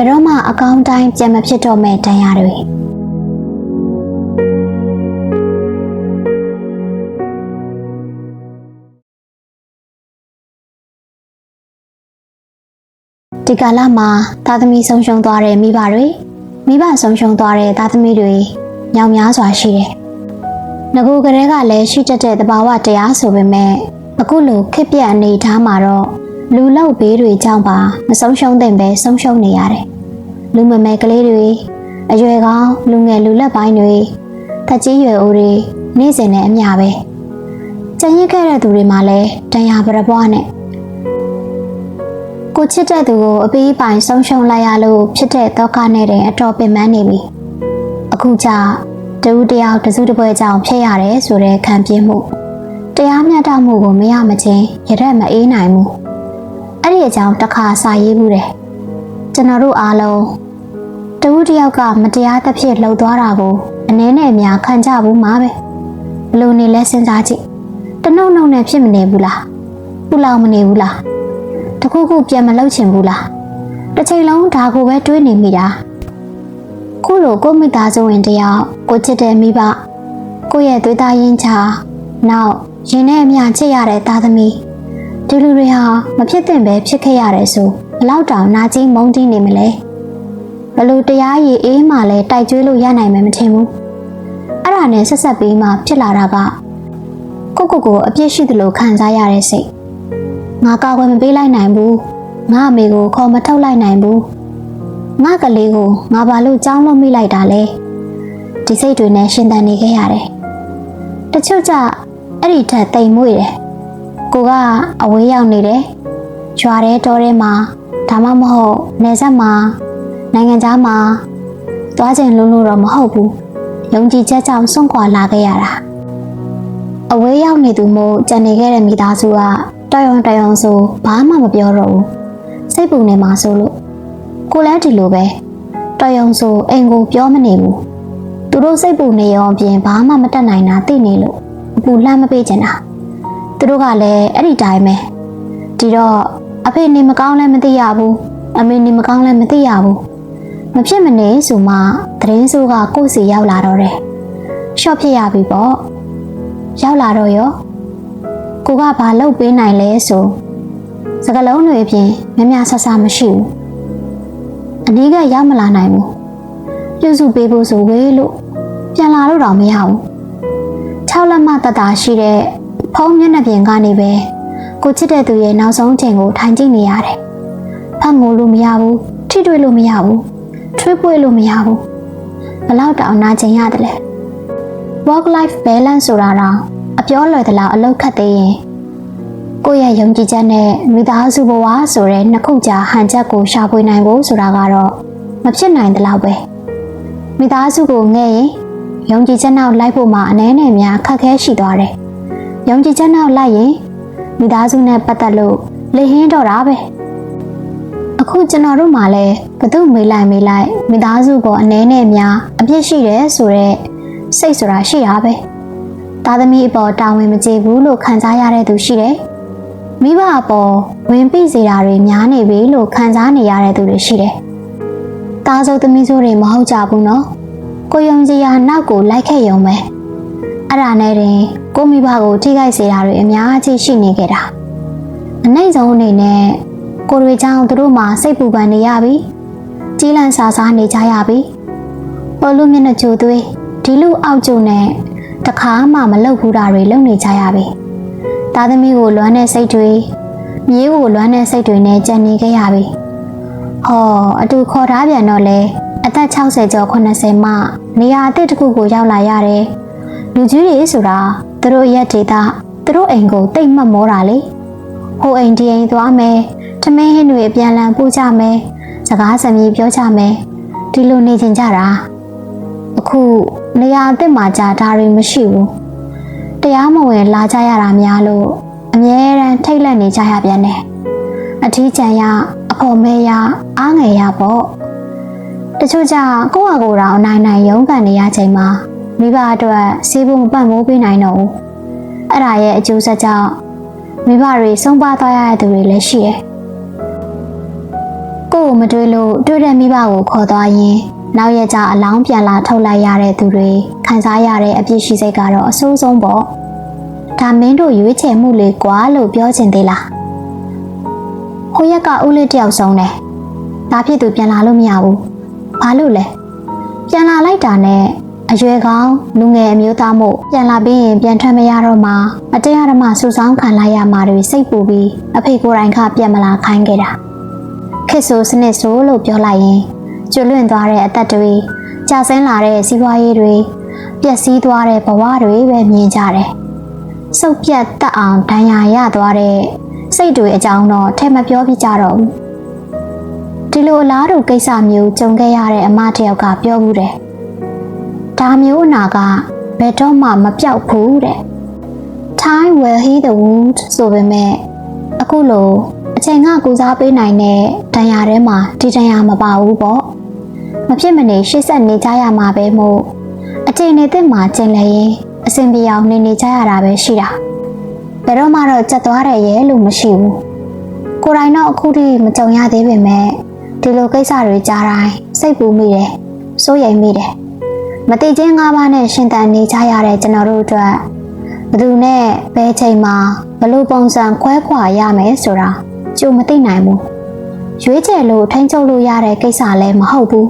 ဘယ်တော့မှအကောင်းတိုင်းပြန်မဖြစ်တော့မဲ့တရားတွေဒီကာလမှာသားသမီးဆုံးရှုံးသွားတဲ့မိဘတွေမိဘဆုံးရှုံးသွားတဲ့သားသမီးတွေညောင်များစွာရှိတယ်။ငကူကလေးကလည်းရှိတတ်တဲ့တဘာဝတရားဆိုပေမဲ့အခုလိုခက်ပြတ်အနေထားမှာတော့လူလောက်ဘေးတွေကြောင့်ပါမဆုံးရှုံးတဲ့ပဲဆုံးရှုံးနေရတယ်။ လူမမယ်ကလေးတွေအရွယ်ကောင်းလူငယ်လူလက်ပိုင်းတွေတက်ကြီးရွယ်အိုတွေနေ့စဉ်နဲ့အမျှပဲ။ကြံရစ်ခဲ့တဲ့သူတွေမှာလည်းတရားပရပွားနဲ့ကိုချစ်တဲ့သူကိုအပေးအပိုင်ဆုံးရှုံးလိုက်ရလို့ဖြစ်တဲ့ဒုက္ခနဲ့တင်အတော်ပင်ပန်းနေပြီအခုကျတူတယောက်တစုတစ်ပွဲကြောင့်ဖြစ်ရတယ်ဆိုတဲ့ခံပြင်းမှုတရားမျှတမှုကိုမရမချင်းရရက်မအေးနိုင်ဘူးအဲ့ဒီအကြောင်းတစ်ခါစာရေးမှုတယ် ကျွန်တော်တို့အားလုံးတူတယောက်ကမတရားသဖြင့်လှုပ်သွားတာကိုအနည်းနဲ့အများခံကြဘူးမှာပဲဘလို့နေလဲစဉ်းစားကြည့်တနှုတ်နှုတ်နဲ့ဖြစ်မနေဘူးလားပူလောင်မနေဘူးလားတခုခုပြန်မလုပ်ချင်ဘူးလားတစ်ချိန်လုံးဒါကိုပဲတွေးနေမိတာခုလိုကိုမိသားစုဝင်တယောက်ကိုချစ်တဲ့မိဘကိုရဲ့သွေးသားရင်းချာနောက်ရင်နဲ့အမျှချစ်ရတဲ့သားသမီးဒီလူတွေဟာမဖြစ်သင့်ပဲဖြစ်ခဲ့ရတယ်ဆို ဘလောက်တောင်နာကျင်မုန်းတီးနေမလဲဘလို့တရားရည်အေးမှလည်းတိုက်ကျွေးလို့ရနိုင်မယ်မထင်ဘူးအဲ့ဒါနဲ့ဆက်ဆက်ပြီးမှဖြစ်လာတာကကိုကိုကိုအပြစ်ရှိသလိုခံစားရတဲ့စိတ်ငါကာကွယ်မပေးလိုက်နိုင်ဘူးငါအမေကိုခေါ်မထုတ်လိုက်နိုင်ဘူးငါကလေးကိုငါဘာလို့ကြောင်းလို့မိလိုက်တာလဲဒီစိတ်တွေနဲ့ရှင်သန်နေခဲ့ရတယ်တချို့ကြအဲ့ဒီထက်တိမ်မွေ့တယ်ကိုကအဝေးရောက်နေတယ်ကြွားတဲ့တောထဲမှာ ဒါမှမဟုတ်နေဆက်မှာနိုင်ငံသားမှာသွားခြင်းလုံးလို့တော့မဟုတ်ဘူးယုံကြည်ချက်ကြောင့်စွန့်ခွာလာခဲ့ရတာအဝေးရောက်နေသူမို့ကြံနေခဲ့တဲ့မိသားစုကတယုံတယုံဆိုဘာမှမပြောတော့ဘူးစိတ်ပူနေမှာဆိုလို့ကိုလည်းဒီလိုပဲတယုံဆိုအိမ်ကိုပြောမနေဘူးသူတို့စိတ်ပူနေရောအပြင်ဘာမှမတတ်နိုင်တာသိနေလို့အပူလှမ်းမပေးချင်တာသူတို့ကလည်းအဲ့ဒီတိုင်းပဲဒီတော့ အဖေနေမကောင်းလည်းမသိရဘူးအမေနေမကောင်းလည်းမသိရဘူးမဖြစ်မနေဆိုမှသတင်းဆိုးကကိုယ့်စီရောက်လာတော့တယ်ရှော့ဖြစ်ရပြီပေါ့ရောက်လာတော့ရောကိုကဘာလုပ်ပေးနိုင်လဲဆိုစကလုံးတွေဖြင့်မများဆဆမရှိဘူးအနည်းကရောက်မလာနိုင်ဘူးပြုစုပေးဖို့ဆိုဝေးလို့ပြန်လာလို့တော့မရဘူး6လက်မတတရှိတဲ့ဖုံးမျက်နှာပြင်ကနေပဲ ကိုချစ်တဲ့သူရဲ့နောက်ဆုံးချိန်ကိုထိုင်ကြည့်နေရတယ်ဖတ်ငိုလို့မရဘူးထိတွေ့လို့မရဘူးထွေးပွေးလို့မရဘူးဘလောက်တောင်နာကျင်ရတယ်လဲ work life balance ဆိုတာတော့အပြောလွယ်သလားအလောက်ခတ်သေးရင်ကိုယ့်ရဲ့ယုံကြည်ချက်နဲ့မိသားစုဘဝဆိုတဲ့နှစ်ခုကြာဟန်ချက်ကိုရှာဖွေနိုင်ဖို့ဆိုတာကတော့မဖြစ်နိုင်သလောက်ပဲမိသားစုကိုငဲ့ရင်ယုံကြည်ချက်နောက်လိုက်ဖို့မှအနည်းနဲ့များခက်ခဲရှိသွားတယ်ယုံကြည်ချက်နောက်လိုက်ရင် မိသားစုနဲ့ပတ်သက်လို့လေဟင်းတော့တာပဲအခုကျွန်တော်တို့မှလည်းဘသူမေးလိုက်မေးလိုက်မိသားစုပေါ်အနည်းနဲ့များအပြစ်ရှိတယ်ဆိုတော့စိတ်ဆိုတာရှိတာပဲသားသမီးအပေါ်တာဝန်မကျေဘူးလို့ခံစားရတဲ့သူရှိတယ်။မိဘအပေါ်ဝင်ပိစေတာတွေများနေပြီလို့ခံစားနေရတဲ့သူတွေရှိတယ်။သားစုသမီးစုတွေမဟုတ်ကြဘူးနော်။ကိုယုံကြည်ရာနောက်ကိုလိုက်ခဲ့ရုံပဲ။အဲ့ဒါနဲ့တင် ကိုမိဘကိုထိခိုက်စေတာတွေအများကြီးရှိနေကြတာ။အနိုင်ဆုံးအနေနဲ့ကိုတွေချောင်းသူတို့မှစိတ်ပူပန်နေရပြီ။ကြီးလန့်စာစားနေကြရပြီ။ပေါ်လူမျက်နှာကြိုသွေးဒီလူအောက်ကျုံနဲ့တခါမှမလုပ်ဘူးတာတွေလုပ်နေကြရပြီ။သားသမီးကိုလွမ်းတဲ့စိတ်တွေမြေးကိုလွမ်းတဲ့စိတ်တွေနဲ့ကြံနေခဲ့ရပြီ။ဟောအတူခေါ်ထားပြန်တော့လေအသက်60ကျော်80မှနေရာအသစ်တစ်ခုကိုရောက်လာရတယ်။လူကြီးတွေဆိုတာ သူတို့ရက်ဒေတာသူတို့အိမ်ကိုတိတ်မှတ်မောတာလေ။ဟိုအိမ်ဒီအိမ်သွားမယ်။ထမင်းဟင်းတွေအပြန်လန်ပို့ကြမယ်။စကားစမြည်ပြောကြမယ်။ဒီလိုနေချင်ကြတာ။အခုနေရာအစ်စ်မှာကြာဒါတွေမရှိဘူးတရားမဝင်လာကြရတာများလို့အမြဲတမ်းထိတ်လန့်နေကြရပြန်တယ်အထီးကျန်ရအဖော်မဲရအားငယ်ရပေါ့တချို့ကြကိုယ့်အကိုယ်တော်အနိုင်နိုင်ရုန်းကန်နေရချိန်မှာ မိဘအတွက်စေဖို့မပတ်မိုးပေးနိုင်တော့ဘူးအဲ့ဒါရဲ့အကျိုးဆက်ကြောင့်မိဘတွေဆုံးပါသွားရတဲ့သူတွေလည်းရှိတယ်ကို့ကိုမတွေးလို့တွေ့တဲ့မိဘကိုခေါ်သွားရင်နောက်ရကြအလောင်းပြန်လာထုတ်လိုက်ရတဲ့သူတွေခံစားရတဲ့အပြစ်ရှိစိတ်ကတော့အဆိုးဆုံးပေါ့ဒါမင်းတို့ရွေးချယ်မှုလေကွာလို့ပြောချင်သေးလားဟိုရက်ကဦးလေးတယောက်ဆုံးတယ်ဒါဖြစ်သူပြန်လာလို့မရဘူးဘာလို့လဲပြန်လာလိုက်တာနဲ့ အရွယ်ကောင်းလူငယ်အမျိုးသားမို့ပြန်လာပြီးရင်ပြန်ထွက်မရတော့မှအတရားဓမ္မစူဆောင်းခံလိုက်ရမှာတွေစိတ်ပူပြီးအဖေကိုယ်တိုင်ကပြန်မလာခိုင်းခဲ့တာခစ်ဆိုစနစ်ဆိုလို့ပြောလိုက်ရင်ကျွလွင့်သွားတဲ့အသက်တွေကြာဆင်းလာတဲ့စီးပွားရေးတွေပျက်စီးသွားတဲ့ဘဝတွေပဲမြင်ကြတယ်။စုပ်ပြတ်တက်အောင်ဒဏ်ရာရသွားတဲ့စိတ်တွေအကြောင်းတော့ထဲမပြောပြကြတော့ဘူး။ဒီလိုအလားတူကိစ္စမျိုးကြုံခဲ့ရတဲ့အမတစ်ယောက်ကပြောဘူးတယ်။ ဒါမျိုးအနာကဘယ်တော့မှမပြောက်ဘူးတဲ့။ Time will heal the wound ဆိုပေမဲ့အခုလိုအချိန်ကကူစားပေးနိုင်တဲ့ဒဏ်ရာထဲမှာဒီဒဏ်ရာမပါဘူးပေါ့မဖြစ်မနေရှေ့ဆက်နေကြရမှာပဲမို့အချိန်နေတဲ့မှာကျင်လဲရင်အဆင်ပြေအောင်နေနေကြရတာပဲရှိတာဘယ်တော့မှတော့ကြက်သွားတယ်ရဲ့လို့မရှိဘူးကိုယ်တိုင်တော့အခုထိမကြုံရသေးပေမဲ့ဒီလိုကိစ္စတွေကြားတိုင်းစိတ်ပူမိတယ်စိုးရိမ်မိတယ် မတိချင်း၅ပါးနဲ့ရှင်သန်နေကြရတဲ့ကျွန်တော်တို့အတွက်ဘယ်သူနဲ့ဘယ်ချိန်မှာဘလို့ပုံစံခွဲခွာရမယ်ဆိုတာကြိုမသိနိုင်ဘူးရွေးချယ်လို့ထိန်းချုပ်လို့ရတဲ့ကိစ္စလည်းမဟုတ်ဘူး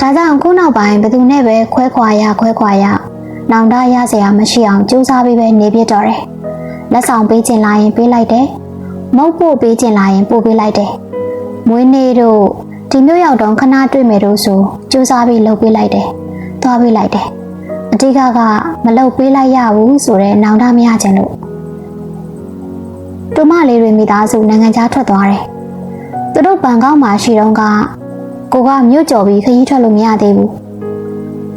ဒါကြောင့်ခုနောက်ပိုင်းဘယ်သူနဲ့ပဲခွဲခွာရခွဲခွာရနောင်တရစရာမရှိအောင်ကြိုးစားပြီးပဲနေပြတော့တယ်လက်ဆောင်ပေးခြင်းလာရင်ပေးလိုက်တယ်မုတ်ပို့ပေးခြင်းလာရင်ပို့ပေးလိုက်တယ်မွေးနေ့တို့ ဒီမျိုးရောက်တော့ခဏတွေ့မယ်တို့ဆိုကြိုးစားပြီးလုပ်ပေးလိုက်တယ်သွားပေးလိုက်တယ်အတိကကမလုပ်ပေးလိုက်ရဘူးဆိုတော့နောင်တမရခြင်းလို့တူမလေးတွေမိသားစုနိုင်ငံခြားထွက်သွားတယ်။သူတို့ဘန်ကောက်မှာရှိတော့ကကိုကမြို့ကျော်ပြီးခရီးထွက်လို့မရသေးဘူး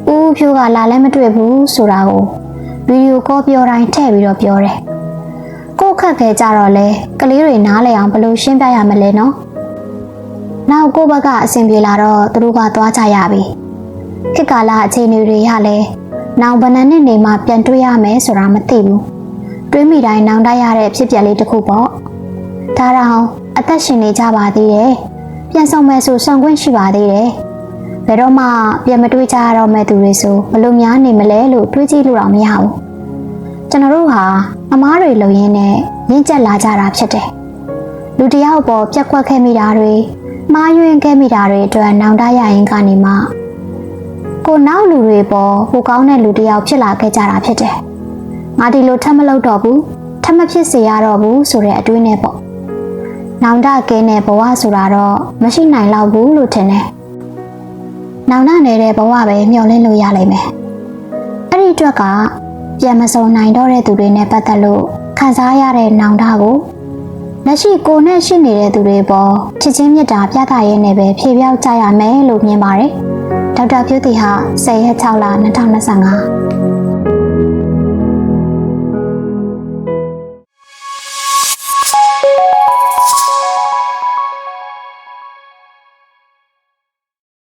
။ဦးဖြိုးကလာလည်းမတွေ့ဘူးဆိုတာကိုဗီဒီယိုကောပြောတိုင်းထည့်ပြီးတော့ပြောတယ်။ကို့ခက်ခဲကြတော့လဲကလေးတွေနားလည်အောင်ဘယ်လိုရှင်းပြရမလဲနော်။ နောက်ကိုဘက်ကအဆင်ပြေလာတော့သူတို့ကသွားကြရပြီ။ခေတ်ကာလအခြေအနေတွေရလဲနောက်ဘဏ္ဍနဲ့နေမှပြန်တွေ့ရမယ်ဆိုတာမသိဘူး။တွေးမိတိုင်းနောင်တရတဲ့ဖြစ်ပျက်လေးတစ်ခုပေါ့ဒါတောင်အသက်ရှင်နေကြပါသေးတယ်ပြန်ဆောင်မယ်ဆိုဆောင်ခွင့်ရှိပါသေးတယ်ဘယ်တော့မှပြန်မတွေးကြရတော့မဲ့သူတွေဆိုဘလို့များနေမလဲလို့တွေးကြည့်လို့တော့မရဘူးကျွန်တော်တို့ဟာအမားတွေလုံရင်းနဲ့ရင့်ကျက်လာကြတာဖြစ်တယ်လူတစ်ယောက်ပေါ်ပြက်ကွက်ခဲ့မိတာတွေ မှားယွင်းခဲ့မိတာတွေအတွက်နောင်တရရင်ကနေမှကိုနောက်လူတွေပေါ်ဟိုကောင်းတဲ့လူတစ်ယောက်ဖြစ်လာခဲ့ကြတာဖြစ်တယ်ငါဒီလိုထပ်မလုပ်တော့ဘူးထပ်မဖြစ်စေရတော့ဘူးဆိုတဲ့အတွေးနဲ့ပေါ့။နောင်တကဲနဲ့ဘဝဆိုတာတော့မရှိနိုင်တော့ဘူးလို့ထင်တယ်။နောင်တနေတဲ့ဘဝပဲမျှော်လင့်လို့ရလိမ့်မယ်။အဲ့ဒီအတွက်ကပြန်မစုံနိုင်တော့တဲ့သူတွေနဲ့ပတ်သက်လို့ခံစားရတဲ့နောင်တကို လက်ရှိကိုနဲ့ရှိနေတဲ့သူတွေပေါ်ချစ်ချင်းမြတ်တာပြသရဲနဲ့ပဲဖြေပြောက်ကြရမယ်လို့မြင်ပါတယ်။ဒေါက်တာပြုတီဟာ10ရက်6လ2025